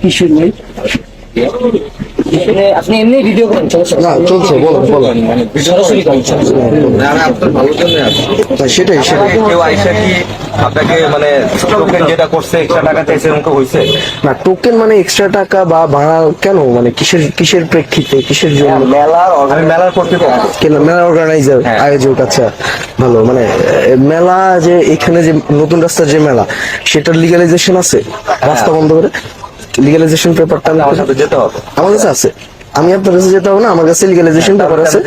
কিশোর নেই আপনি এমনি ভিডিও করেন না চলছে বলেন বলেন। সরাসরি করেন সমস্যা নেই। না, আমি আপনার ভালোর জন্য আছি। সেটাই সেটাই। কেউ আইসা কি আপনাকে মানে টোকেন যেটা করছে এক্সট্রা টাকা চাইছে এরকম হয়েছে না টোকেন মানে এক্সট্রা টাকা বা ভাড়া কেন? মানে কিসের কিসের প্রেক্ষিতে কিসের জন্য? মেলার আমি মেলার কর্তৃপক্ষ। কেন? মেলা অর্গানাইজার হ্যাঁ। আয়োজক আচ্ছা ভালো। মানে মেলা যে এখানে যে নতুন রাস্তার যে মেলা সেটার লিগালাইজেশন আছে? রাস্তা বন্ধ করে? লিগালাইজেশন পেপারটা আমাদের সাথে যেতে হবে। আমার কাছে আছে। আমি আপনার কাছে যেতে হবে না আমার কাছে লিগালাইজেশন পেপার আছে।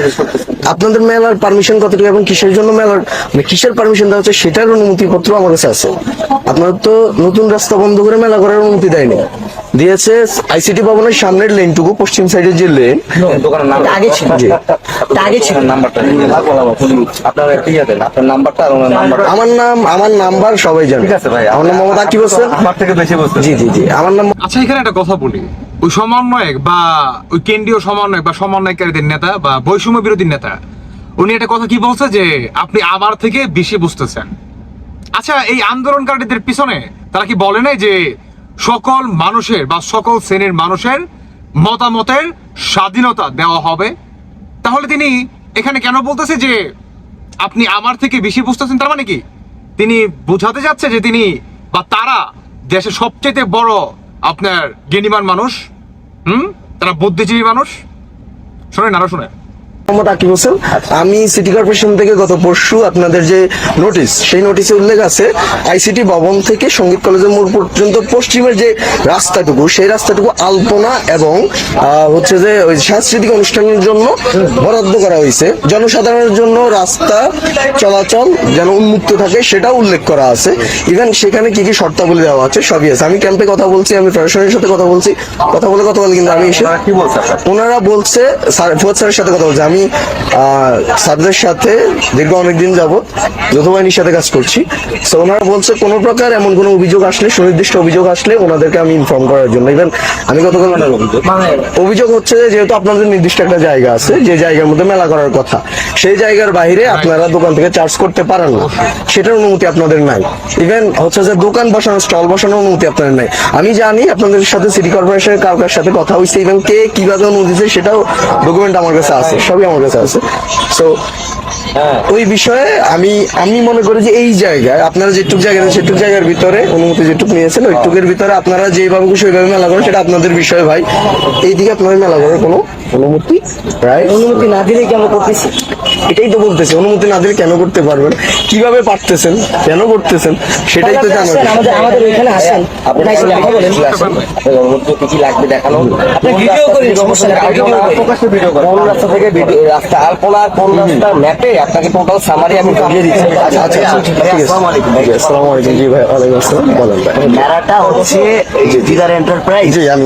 আপনাদের মেলার পারমিশন কতটুকু এবং কিসের জন্য মেলার মানে কিসের পারমিশন দেওয়া হচ্ছে সেটার অনুমতিপত্র আমার কাছে আছে। আপনারা তো নতুন রাস্তা বন্ধ করে মেলা করার অনুমতি দেয়নি। দিয়েছে আইসিটি ভবনের সামনের লেনটুকু পশ্চিম সাইডের যে লেন। দোকানের নাম আগে ছিল। আগে ছিল। নাম্বারটা আপনার ইয়ে দেন। আপনার নাম্বারটা আর ওনার নাম্বারটা আমার নাম আমার নাম্বার সবাই জানে। ঠিক আছে ভাই। আমার নাম মোহাম্মদ আকিব হোসেন। আমার থেকে বেশি বুঝতে জি জি জি। আমার নাম আচ্ছা এখানে একটা কথা বলি। ওই সমন্বয়ক বা ওই কেন্দ্রীয় সমন্বয়ক বা সমন্বয়কারীদের নেতা বা বৈষম্য বিরোধী নেতা, উনি একটা কথা কি বলছে যে, আপনি আমার থেকে বেশি বুঝতেছেন। আচ্ছা এই আন্দোলনকারীদের পিছনে তারা কি বলে নাই যে, সকল মানুষের বা সকল শ্রেণির মানুষের মতামতের স্বাধীনতা দেওয়া হবে? তাহলে তিনি এখানে কেন বলতেছে যে, আপনি আমার থেকে বেশি বুঝতেছেন, তার মানে কি? তিনি বোঝাতে যাচ্ছে যে তিনি বা তারা দেশের সবচেয়ে বড় আপনার গেনিমান মানুষ। হুম? তারা বুদ্ধিজীবী মানুষ? শোনেন আরও শোনেন। মোহাম্মদ আকিব হোসেন আমি সিটি কর্পোরেশন থেকে গত পরশু আপনাদের যে নোটিশ সেই নোটিশে উল্লেখ আছে আইসিটি ভবন থেকে সংগীত কলেজের মোড় পর্যন্ত পশ্চিমের যে রাস্তাটুকু সেই রাস্তাটুকু আলপনা এবং হচ্ছে যে ওই সাংস্কৃতিক অনুষ্ঠানের জন্য বরাদ্দ করা হয়েছে। জনসাধারণের জন্য রাস্তা চলাচল যেন উন্মুক্ত থাকে সেটাও উল্লেখ করা আছে। ইভেন সেখানে কি কি শর্তাবলী দেওয়া আছে সবই আছে। আমি ক্যাম্পে কথা বলছি আমি প্রশাসনের সাথে কথা বলছি কথা বলে কথা বলে কিন্তু আমি এসে ওনারা বলছে স্যারের সাথে কথা বলছে। আমি আহ, স্যারদের সাথে দীর্ঘ অনেকদিন যাবত যৌথ বাহিনীর সাথে কাজ করছি। তো ওনারা বলছে কোনো প্রকার এমন কোনো অভিযোগ আসলে সুনির্দিষ্ট অভিযোগ আসলে ওনাদেরকে আমি ইনফর্ম করার জন্য। ইভেন আমি গতকাল মানে অভিযোগ হচ্ছে যেহেতু আপনাদের নির্দিষ্ট একটা জায়গা আছে যে জায়গার মধ্যে মেলা করার কথা সেই জায়গার বাইরে আপনারা দোকান থেকে চার্জ করতে পারেন না। সেটার অনুমতি আপনাদের নাই। ইভেন হচ্ছে যে দোকান বসানো স্টল বসানোর অনুমতি আপনাদের নাই। আমি জানি আপনাদের সাথে সিটি কর্পোরেশনের কার কার সাথে কথা হয়েছে ইভেন কে কীভাবে অনুমতি সেটাও ডকুমেন্ট আমার কাছে আছে সবই আমার কাছে আছে। সো ওই বিষয়ে আমি আমি মনে করি যে এই জায়গায় আপনারা যেটুক জায়গা সেটুক জায়গার ভিতরে অনুমতি যেটুক নিয়েছেন ওইটুকের ভিতরে আপনারা যেভাবে খুশি ওইভাবে মেলা করেন সেটা আপনাদের বিষয় ভাই। এইদিকে আপনারা মেলা করার কোনো অনুমতি রাইট অনুমতি না দিলে কি আমরা করতেছি? এটাই তো বলতেছি অনুমতি না দিলে কেন করতে পারবেন? কীভাবে পারতেছেন কেন করতেছেন সেটাই তো জানার আমাদের আমাদের এখানে আসেন। আপনি কথা বলেন। অনুমতি কি কি লাগবে দেখানো আপনি ভিডিও করেন সমস্যা নেই। ভিডিও করেন ভিডিও করেন কোন রাস্তা থেকে ভিডিও রাস্তা আলপনা কোন রাস্তার ম্যাপে আপনাকে টোটাল সামারি আমি দিয়ে দিচ্ছি। আচ্ছা আচ্ছা আচ্ছা, আছে। আসসালামু আলাইকুম। আসসালামু আলাইকুম। জি ভাই ওয়ালাইকুম আসসালাম। বলেন ভাই। মেলাটা হচ্ছে দিদার এন্টারপ্রাইজ জি আমি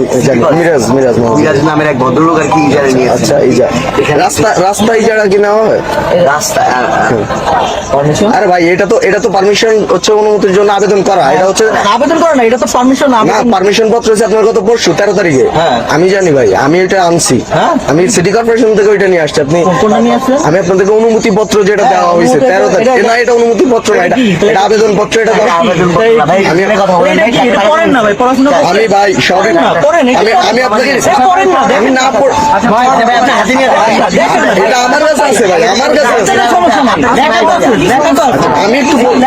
মিরাজ মিরাজ মিরাজ নামের এক ভদ্রলোক আর কি ইজারে নিয়ে আচ্ছা যা রাস্তা রাস্তা কি নেওয়া হয়? রাস্তা আরে ভাই এটা তো এটা তো পারমিশন হচ্ছে অনুমতির জন্য আবেদন করা। এটা হচ্ছে আবেদন করা না এটা তো পারমিশন না পারমিশন পত্র হচ্ছে আপনার কত পরশু তেরো তারিখে। হ্যাঁ। আমি জানি ভাই আমি এটা আনছি। হ্যাঁ? আমি সিটি কর্পোরেশন থেকে ওইটা নিয়ে আসছি। আপনি নিয়ে আসছেন? আমি আপনাদেরকে অনুমতি পত্র যেটা হ্যাঁ, দেওয়া হয়েছে তেরো তারিখ না এটা অনুমতি পত্র না এটা আবেদন পত্র এটা আমি- ভাই আমি সবে আমি আমি আপনাকে আমি না আপনি না, এটা আমার কাছে আছে ভাই আমার কাছে আছে। আমি একটু বল-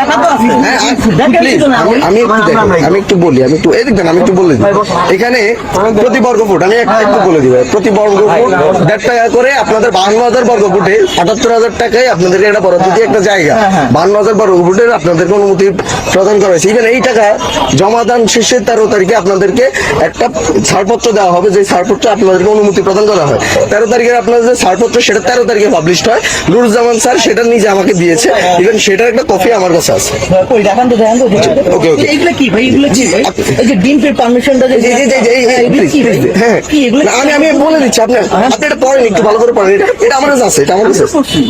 আমি- একটু আমি একটু বলি আমি একটু আমি একটু বলে দিই। এখানে প্রতি বর্গ ফুট আমি একটা একটু বলে দিই প্রতি বর্গ ফুট দেড় টাকা করে আপনাদের বাহান্ন হাজার বর্গ ফুটে আটাত্তর হাজার টাকায় আপনাদেরকে একটা বরাদ্দ দিয়ে একটা জায়গা। বাহান্ন হাজার বর্গ ফুটের আপনাদেরকে অনুমতি প্রদান করা হয়েছে। ইভেন এই টাকা জমা দান শেষে তেরো তারিখে আপনাদেরকে একটা ছাড়পত্র দেওয়া হবে যে ছাড়পত্র আপনাদেরকে অনুমতি প্রদান করা হয়। তেরো তারিখের আপনাদের যে ছাড়পত্র সেটা তেরো তারিখে পাবলিশ হয়। নুরুজ্জামান স্যার সেটা নিজে আমাকে দিয়েছে। ইভেন সেটার একটা কপি আমার কাছে আছে। ওকে, ওকে। এগুলো কি ভাই, এগুলো কি? ভাই? এই যে ডিম্পের পারমিশনটা যে- হ্যাঁ। না, আমি আমি বলে দিচ্ছি আপনি আপনি এটা পড়েন একটু ভালো করে পড়েন। এটা এটা আমার কাছে আছে এটা আমার কাছে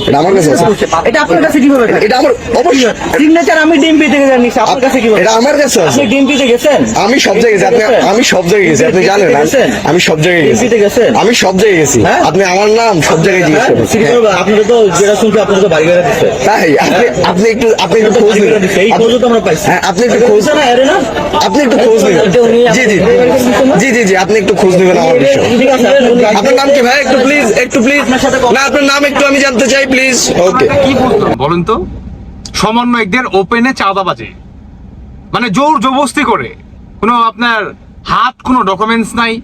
এটা আমার কাছে আছে। এটা আপনার কাছে কীভাবে এটা আমার অবশ্যই। সিগনেচার আমি ডিম্পি থেকে জানিস আপনার কাছে কীভাবে এটা আমার কাছে আছে। আপনি ডিম্পিতে গেছেন? আমি সব জায়গায় গেছি। আপনি আমি সব জায়গায় গেছি। আপনি জানেন আমি সব জায়গায় গেছি। গেছেন? আমি সব জায়গায় গেছি? আপনি আমার নাম সব জায়গায় জিজ্ঞেস করেন। তো যেটা শুনছি আপনারা তো বাড়ি বেড়া দিচ্ছে। তাই আপনি আপনি একটু আপনি একটু খোঁজ নিন। এই তো আমরা পাইছি। হ্যাঁ, আপনি একটু খোঁজ না আরে না? আপনি একটু খোঁজ নেবেন জি জি জি। জি জি আপনি একটু খোঁজ নেবেন আমার বিষয়ে। আপনার নাম কি ভাই? একটু প্লিজ একটু প্লিজ না আপনার নাম একটু আমি জানতে চাই প্লিজ ওকে বলেন তো সমন্বয়কদের ওপেনে চাঁদাবাজি মানে জোর জবস্তি করে। কোনো আপনার হাত কোনো ডকুমেন্টস নাই।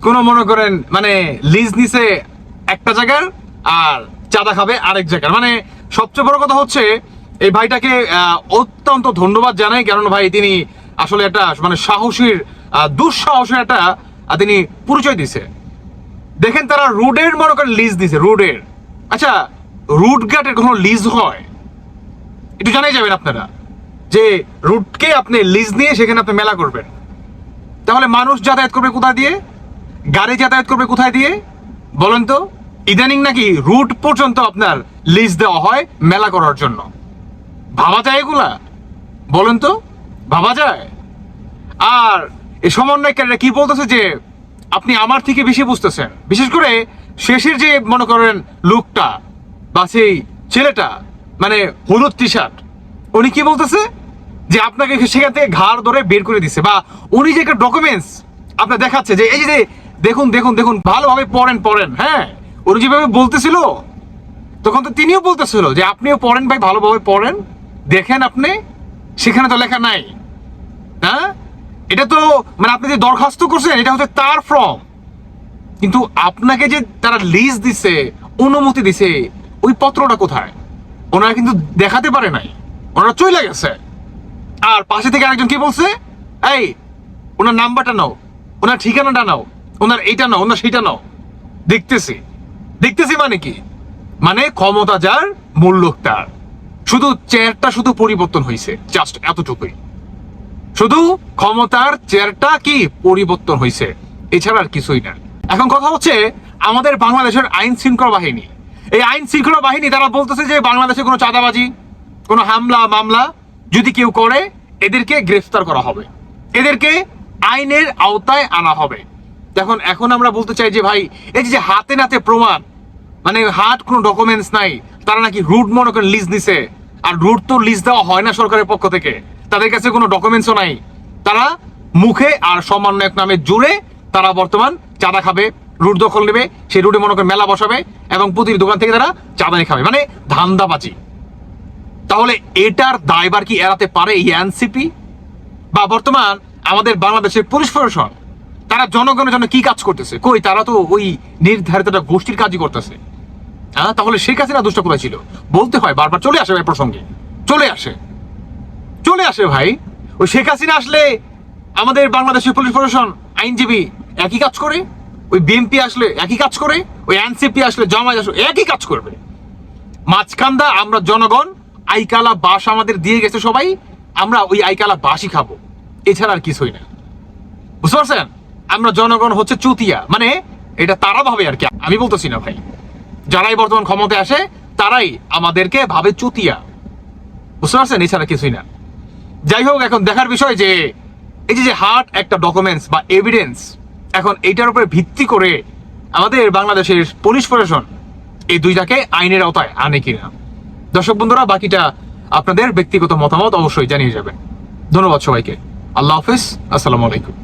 কোনো মনে করেন মানে লিজ নিছে একটা জায়গার আর চাঁদা খাবে আরেক জায়গার। মানে সবচেয়ে বড় কথা হচ্ছে এই ভাইটাকে আহ, অত্যন্ত ধন্যবাদ জানাই কারণ ভাই তিনি আসলে একটা মানে সাহসীর আহ, দুঃসাহসের একটা তিনি পরিচয় দিছে। দেখেন তারা রোডের মনে করেন লিজ দিছে রোডের আচ্ছা রুট গাটের কোনো লিজ হয়? একটু জানাই যাবেন আপনারা। যে রুটকে আপনি লিজ নিয়ে সেখানে আপনি মেলা করবেন। তাহলে মানুষ যাতায়াত করবে কোথায় দিয়ে? গাড়ি যাতায়াত করবে কোথায় দিয়ে? বলেন তো, ইদানিং নাকি রুট পর্যন্ত আপনার লিজ দেওয়া হয় মেলা করার জন্য। ভাবা যায় এগুলা? বলেন তো, ভাবা যায়? আর এই সমন্বয়কারীরা কি বলতেছে যে আপনি আমার থেকে বেশি বুঝতেছেন। বিশেষ করে শেষের যে, মনে করেন, লোকটা বা সেই ছেলেটা মানে হলুদ টি শার্ট উনি কি বলতেছে? যে আপনাকে সেখান থেকে ঘাড় ধরে বের করে দিছে বা উনি যে একটা ডকুমেন্টস আপনার দেখাচ্ছে যে, এই যে, দেখুন দেখুন দেখুন, ভালোভাবে পড়েন পড়েন হ্যাঁ? উনি যেভাবে বলতেছিল, তখন তো তিনিও বলতেছিল যে, আপনিও পড়েন ভাই, ভালোভাবে পড়েন, দেখেন আপনি, সেখানে তো লেখা নাই। হ্যাঁ? এটা তো মানে আপনি যে দরখাস্ত করছেন, এটা হচ্ছে তার ফর্ম কিন্তু আপনাকে যে তারা লিজ দিছে, অনুমতি দিছে, ওই পত্রটা কোথায়? ওনারা কিন্তু দেখাতে পারে নাই। ওনারা চলে গেছে। আর পাশে থেকে আরেকজন কি বলছে? এই, ওনার নাম্বারটা নাও। ওনার ঠিকানাটা নাও। ওনার এইটা নাও, ওনার সেইটা নাও। দেখতেছি। দেখতেছি মানে কি? মানে ক্ষমতা যার মূল্য তার শুধু চেয়ারটা শুধু পরিবর্তন হয়েছে জাস্ট এতটুকুই। শুধু ক্ষমতার চেয়ারটা কি পরিবর্তন হয়েছে? এছাড়া আর কিছুই না। এখন কথা হচ্ছে, আমাদের বাংলাদেশের আইন শৃঙ্খলা বাহিনী। এই আইন শৃঙ্খলা বাহিনী, তারা বলতেছে যে বাংলাদেশে কোনো চাঁদাবাজি, কোনো হামলা, মামলা যদি কেউ করে, এদেরকে গ্রেফতার করা হবে। এদেরকে আইনের আওতায় আনা হবে। এখন এখন আমরা বলতে চাই যে ভাই, এই যে হাতে নাতে প্রমাণ মানে হাত কোনো ডকুমেন্টস নাই, তারা নাকি রুট মনে করেন লিজ দিছে আর রুট তো লিজ দেওয়া হয় না সরকারের পক্ষ থেকে। তাদের কাছে কোনো ডকুমেন্টসও নাই। তারা মুখে আর সমন্বয়ক নামে জুড়ে তারা বর্তমান চাঁদা খাবে, রুট দখল নেবে, সেই রুটে মনে করেন মেলা বসাবে এবং প্রতিটি দোকান থেকে তারা চাঁদা নিয়ে খাবে। মানে ধান্দাবাজি। তাহলে এটার দায়বার কি এড়াতে পারে এই এনসিপি? বা বর্তমান আমাদের বাংলাদেশের পুলিশ প্রশাসন, তারা জনগণের জন্য কি কাজ করতেছে? কই তারা তো ওই নির্ধারিত গোষ্ঠীর কাজই করতেছে। হ্যাঁ তাহলে শেখ হাসিনা দুষ্ট কোথায় ছিল? বলতে হয় বারবার, চলে আসে প্রসঙ্গে। চলে আসে। চলে আসে ভাই। ওই শেখ হাসিনা আসলে আমাদের বাংলাদেশের পুলিশ প্রশাসন আইনজীবী একই কাজ করে, ওই বিএনপি আসলে একই কাজ করে, ওই এনসিপি আসলে জামায়াত আসলে একই কাজ করবে। মাঝখান্দা আমরা জনগণ, আইকালা বাস আমাদের দিয়ে গেছে সবাই, আমরা ওই আইকালা বাসই খাব। এছাড়া আর কিছুই না। বুঝতে পারছেন? আমরা জনগণ হচ্ছে চুতিয়া মানে এটা তারা ভাবে আর কি। আমি বলতেছি না ভাই। যারাই বর্তমান ক্ষমতায় আসে, তারাই আমাদেরকে ভাবে চুতিয়া। বুঝতে পারছেন? এছাড়া কিছুই না। যাই হোক, এখন দেখার বিষয় যে এই যে হার্ট একটা ডকুমেন্টস বা এভিডেন্স এখন এইটার উপরে ভিত্তি করে আমাদের বাংলাদেশের পুলিশ প্রশাসন এই দুইটাকে আইনের আওতায় আনে কিনা। দর্শক বন্ধুরা, বাকিটা আপনাদের ব্যক্তিগত মতামত অবশ্যই জানিয়ে যাবেন। ধন্যবাদ সবাইকে। আল্লাহ হাফিজ। আসসালামু আলাইকুম।